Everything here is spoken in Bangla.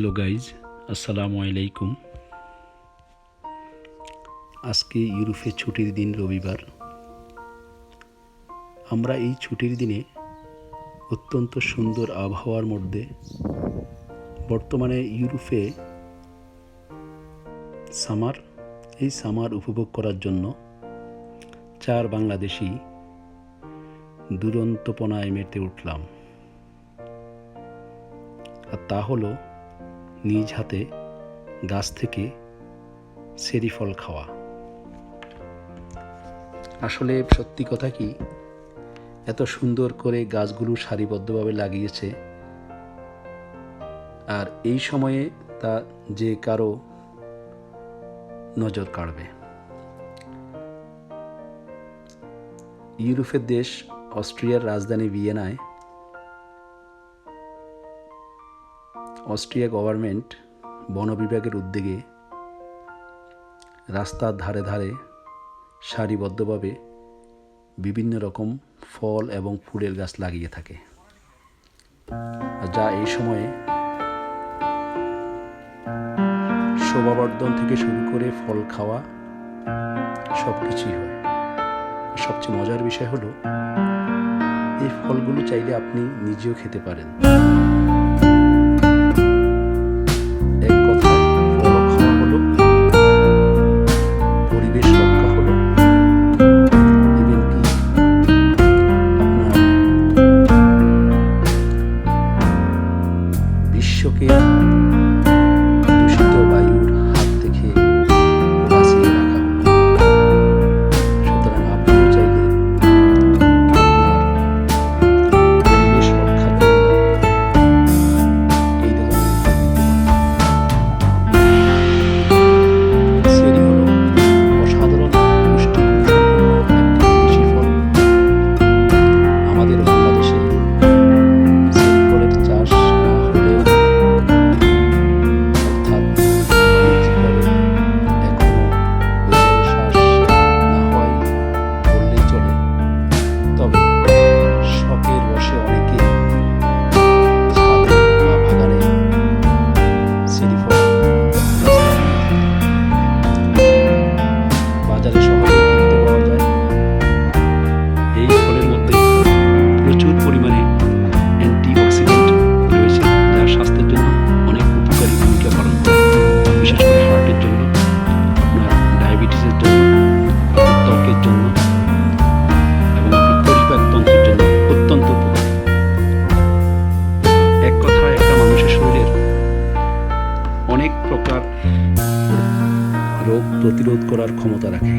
হ্যালো গাইজ, আসসালামু আলাইকুম। আজকে ইউরোপে ছুটির দিন রবিবার। আমরা এই ছুটির দিনে অত্যন্ত সুন্দর আবহাওয়ার মধ্যে বর্তমানে ইউরোপে সামার, এই সামার উপভোগ করার জন্য চার বাংলাদেশি দুরন্তপনায় মেতে উঠলাম। আর তা হলো নিজ হাতে গাছ থেকে সেরি ফল খাওয়া। আসলে সত্যি কথা কি, এত সুন্দর করে গাছগুলো সারিবদ্ধভাবে লাগিয়েছে, আর এই সময়ে তা যে কারও নজর কাড়বে। ইউরোপের দেশ অস্ট্রিয়ার রাজধানী ভিয়েনায় অস্ট্রিয়া গভর্নমেন্ট বন বিভাগের উদ্যোগে রাস্তার ধারে ধারে সারিবদ্ধভাবে বিভিন্ন রকম ফল এবং ফুলের গাছ লাগিয়ে থাকে। যা এই সময়ে শোভাবর্ধন থেকে শুরু করে ফল খাওয়া সব কিছুই হয় সবচেয়ে মজার বিষয় হলো, এই ফলগুলো চাইলে আপনি নিজেও খেতে পারেন। en অনেক প্রকার রোগ প্রতিরোধ করার ক্ষমতা রাখে।